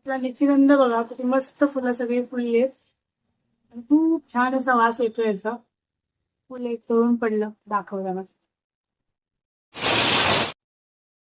आपला निशिगंध बघा किती मस्त फुलं सगळी फुलली आहेत आणि खूप छान असा वास येतो याचा. फुल एक तळून पडलं दाखवताना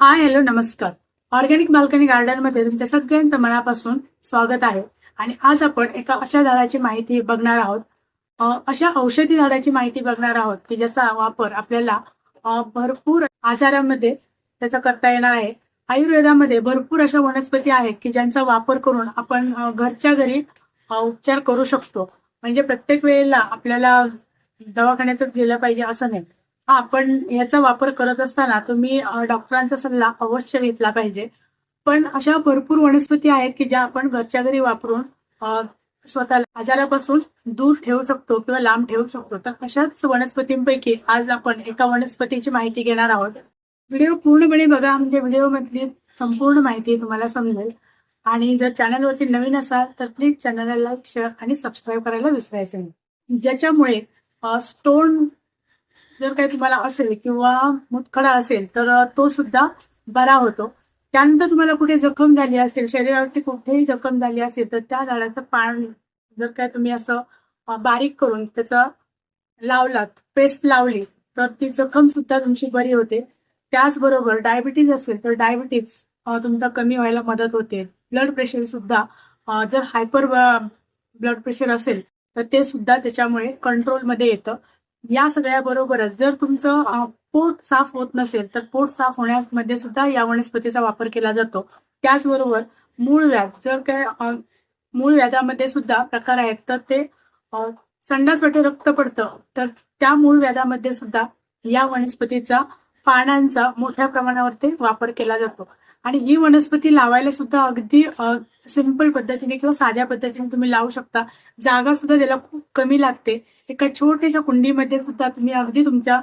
हाय हॅलो नमस्कार. ऑर्गॅनिक बाल्कनी गार्डनमध्ये तुमच्या सगळ्यांचं मनापासून स्वागत आहे. आणि आज आपण एका अशा झाडाची माहिती बघणार आहोत. अशा औषधी झाडाची माहिती बघणार आहोत की ज्याचा वापर आपल्याला भरपूर आजारामध्ये त्याचा करता येणार आहे. आयुर्वेदामध्ये भरपूर अशा वनस्पती आहेत की ज्यांचा वापर करून आपण घरच्या घरी उपचार करू शकतो. म्हणजे प्रत्येक वेळेला आपल्याला दवाखान्यातच गेलं पाहिजे असं नाही. हा, आपण याचा वापर करत असताना तुम्ही डॉक्टरांचा सल्ला अवश्य घेतला पाहिजे. पण अशा भरपूर वनस्पती आहेत की ज्या आपण घरच्या घरी वापरून स्वतःला आजारापासून दूर ठेवू शकतो किंवा लांब ठेवू शकतो. तर अशाच वनस्पतींपैकी आज आपण एका वनस्पतीची माहिती घेणार आहोत. व्हिडिओ पूर्णपणे बघा म्हणजे व्हिडिओमधली संपूर्ण माहिती तुम्हाला समजेल. आणि जर चॅनलवरती नवीन असाल तर प्लीज चॅनलला लाईक शेअर आणि सबस्क्राईब करायला विसरायचं नाही. ज्याच्यामुळे स्टोन जर काही तुम्हाला असेल किंवा मुतखडा असेल तर तो सुद्धा बरा होतो. त्यानंतर तुम्हाला कुठे जखम झाली असेल शरीरावरती कुठेही जखम झाली असेल तर त्या झाडाचं पान जर काय तुम्ही असं बारीक करून त्याचं लावलात पेस्ट लावली तर ती जखम सुद्धा तुमची बरी होते. त्याचबरोबर डायबिटीज असेल तर डायबिटीज तुमचा कमी व्हायला मदत होते. ब्लड प्रेशर सुद्धा जर हायपर ब्लड प्रेशर असेल तर ते सुद्धा त्याच्यामुळे कंट्रोलमध्ये येतं. या सगळ्या बरोबरच जर तुमचं पोट साफ होत नसेल तर पोट साफ होण्यामध्ये सुद्धा या वनस्पतीचा वापर केला जातो. त्याचबरोबर मूळ व्याध जर काय मूळ व्याधामध्ये सुद्धा प्रकार आहेत तर ते संडास वाटे रक्त पडतं. तर त्या मूळ व्याधामध्ये सुद्धा या वनस्पतीचा पानांचा मोठ्या प्रमाणावरती वापर केला जातो. आणि ही वनस्पती लावायला सुद्धा अगदी सिंपल पद्धतीने किंवा साध्या पद्धतीने तुम्ही लावू शकता. जागा सुद्धा त्याला खूप कमी लागते. एका छोट्याशा कुंडीमध्ये सुद्धा तुम्ही अगदी तुमच्या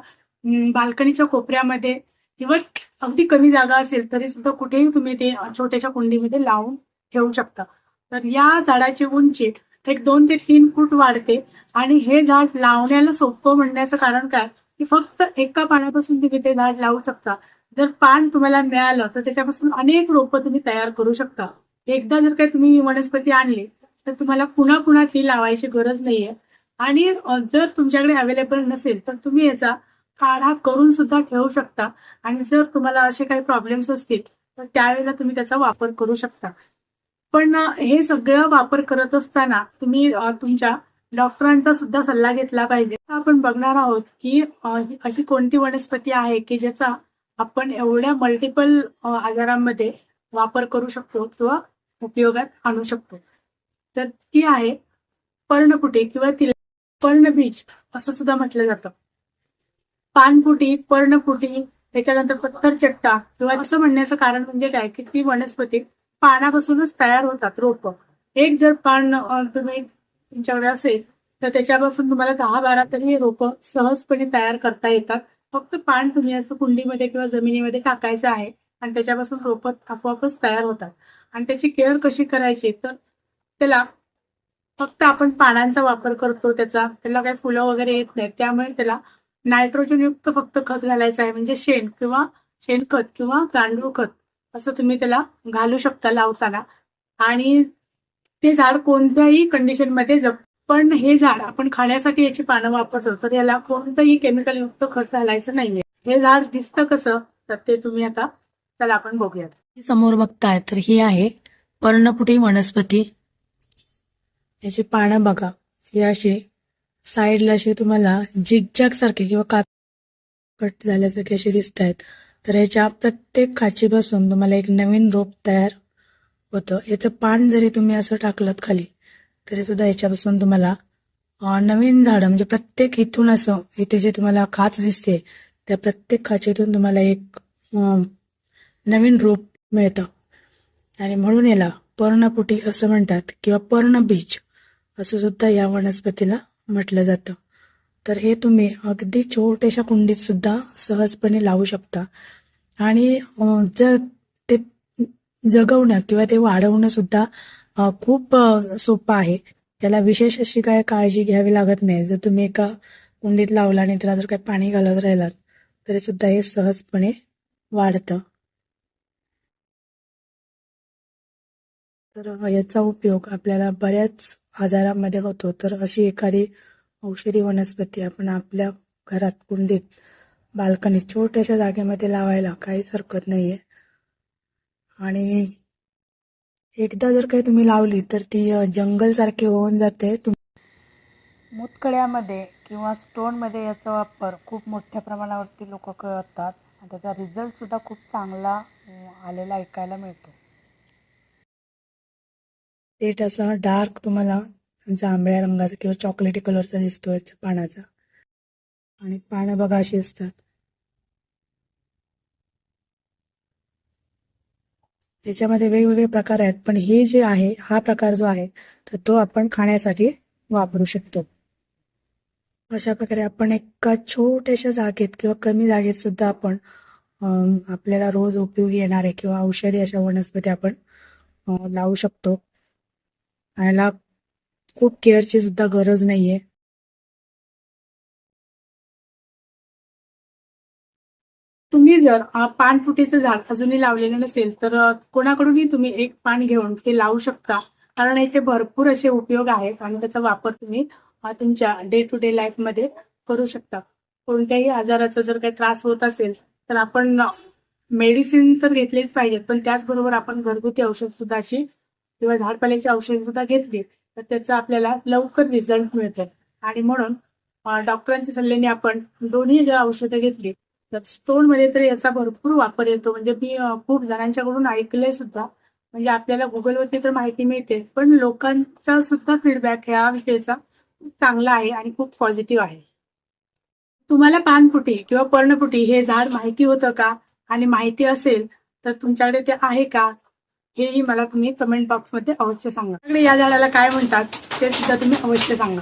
बाल्कनीच्या कोपऱ्यामध्ये किंवा अगदी कमी जागा असेल तरी सुद्धा कुठेही तुम्ही ते छोट्याशा कुंडीमध्ये लावून ठेवू शकता. तर या झाडाची उंची एक दोन ते तीन फूट वाढते. आणि हे झाड लावण्याला सोपं म्हणण्याचं कारण काय? की फक्त एका पाण्यापासून तुम्ही ते झाड लावू शकता. जर पान तुम्हाला मिळालं तर त्याच्यापासून अनेक रोपं तुम्ही तयार करू शकता. एकदा जर काही तुम्ही वनस्पती आणली तर तुम्हाला पुन्हा पुन्हा ती लावायची गरज नाहीये. आणि जर तुमच्याकडे अवेलेबल नसेल तर तुम्ही याचा काढा करून सुद्धा ठेवू शकता. आणि जर तुम्हाला असे काही प्रॉब्लेम्स असतील तर त्यावेळेला तुम्ही त्याचा वापर करू शकता. पण हे सगळं वापर करत असताना तुम्ही तुमच्या डॉक्टरांचा सुद्धा सल्ला घेतला पाहिजे. आपण बघणार आहोत की अशी कोणती वनस्पती आहे की ज्याचा आपण एवढ्या मल्टिपल आजारांमध्ये वापर करू शकतो किंवा उपयोगात आणू शकतो. तर ती आहे पर्णपुटी किंवा तिला पर्णबीज असं सुद्धा म्हटलं जातं. पानपुटी पर्णपुटी त्याच्यानंतर पत्थर चट्टा किंवा असं म्हणण्याचं कारण म्हणजे काय की ती वनस्पती पानापासूनच तयार होतात रोप. एक जर पान तुम्ही तुमच्याकडे असेल तर त्याच्यापासून तुम्हाला दहा बारा तरी रोप सहजपणे तयार करता येतात. फक्त पान तुम्ही असं कुंडीमध्ये किंवा जमिनीमध्ये टाकायचं आहे आणि त्याच्यापासून रोपं आपोआपच तयार होतात. आणि त्याची केअर कशी करायची तर त्याला फक्त आपण पानांचा वापर करतो त्याचा. त्याला काही फुलं वगैरे येत नाहीत. त्यामुळे त्याला नायट्रोजन युक्त फक्त खत घालायचं आहे. म्हणजे शेण किंवा शेणखत किंवा गांडूळ खत असं तुम्ही त्याला घालू शकता लावताना. आणि ते झाड कोणत्याही कंडिशनमध्ये जग पण हे झाड आपण खाण्यासाठी याची पानं वापरतो तर याला कोणतंही केमिकल युक्त खत घालायचं नाहीये. हे झाड दिसतं कसं? तर ते तुम्ही आता चला आपण बघूयात. समोर बघताय तर ही आहे पर्णपुटी वनस्पती. याची पानं बघा. ही अशी साईडला अशी तुम्हाला झिगझॅग सारखे किंवा कात कट झाल्यासारखे असे दिसत आहेत तर ह्याच्या प्रत्येक खाचीपासून तुम्हाला एक नवीन रोप तयार होतं. याचं पान जरी तुम्ही असं टाकलं खाली तरी सुद्धा याच्यापासून तुम्हाला नवीन झाडं म्हणजे प्रत्येक इथून असं इथे जे तुम्हाला खाच दिसते त्या प्रत्येक खाचेतून तुम्हाला एक नवीन रूप मिळतं. आणि म्हणून याला पर्णपुटी असं म्हणतात किंवा पर्ण बीज असं सुद्धा या वनस्पतीला म्हटलं जातं. तर हे तुम्ही अगदी छोट्याशा कुंडीत सुद्धा सहजपणे लावू शकता. आणि जर जगवणं किंवा ते वाढवणं सुद्धा खूप सोपं आहे. त्याला विशेष अशी काय काळजी घ्यावी लागत नाही. जर तुम्ही एका कुंडीत लावला आणि त्याला जर काही पाणी घालत राहिलात तरी सुद्धा हे सहजपणे वाढतं. तर याचा उपयोग आपल्याला बऱ्याच आजारांमध्ये होतो. तर अशी एखादी औषधी वनस्पती आपण आपल्या घरात कुंडीत बाल्कनी छोट्याशा जागेमध्ये लावायला काहीच हरकत नाहीये. आणि एकदा जर काही तुम्ही लावली तर ती जंगलसारखी होऊन जाते. तुम मुतखड्यामध्ये किंवा स्टोनमध्ये याचा वापर खूप मोठ्या प्रमाणावरती लोक करतात. आणि त्याचा रिझल्ट सुद्धा खूप चांगला आलेला ऐकायला मिळतो. पेट असा डार्क तुम्हाला जांभळ्या रंगाचा किंवा चॉकलेटी कलरचा दिसतो याच्या पानाचा. आणि पानं बघा अशी असतात. याच्यामध्ये वेगवेगळे प्रकार आहेत. पण हे जे आहे हा प्रकार जो आहे तर तो आपण खाण्यासाठी वापरू शकतो. अशा प्रकारे आपण एका छोट्याशा जागेत किंवा कमी जागेत सुद्धा आपण आपल्याला रोज उपयोगी येणारे किंवा औषधी अशा वनस्पती आपण लावू शकतो. याला खूप केअरची सुद्धा गरज नाहीये. तुम्ही जर पानफुटीचं झाड अजूनही लावलेलं नसेल तर कोणाकडूनही तुम्ही एक पान घेऊन ते लावू शकता. कारण याचे भरपूर असे उपयोग आहेत आणि त्याचा वापर तुम्ही तुमच्या डे टू डे लाईफमध्ये करू शकता. कोणत्याही आजाराचा जर काही त्रास होत असेल तर आपण मेडिसिन तर घेतलेच पाहिजेत पण त्याचबरोबर आपण घरगुती औषध सुद्धा अशी किंवा झाडपाल्याची औषध सुद्धा घेतली तर त्याचा आपल्याला लवकर रिझल्ट मिळतो. आणि म्हणून डॉक्टरांच्या सल्ल्याने आपण दोन्ही जर औषधं घेतली तर स्टोनमध्ये तर याचा भरपूर वापर येतो. म्हणजे मी खूप जणांच्याकडून ऐकलंय सुद्धा. म्हणजे आपल्याला गुगलवरती तर माहिती मिळते. पण लोकांचा सुद्धा फीडबॅक ह्या विषयीचा खूप चांगला आहे आणि खूप पॉझिटिव्ह आहे. तुम्हाला पानपुटी किंवा पर्णपुटी हे झाड माहिती होतं का? आणि माहिती असेल तर तुमच्याकडे ते आहे का? हेही मला तुम्ही कमेंट बॉक्समध्ये अवश्य सांगा. या झाडाला काय म्हणतात ते सुद्धा तुम्ही अवश्य सांगा.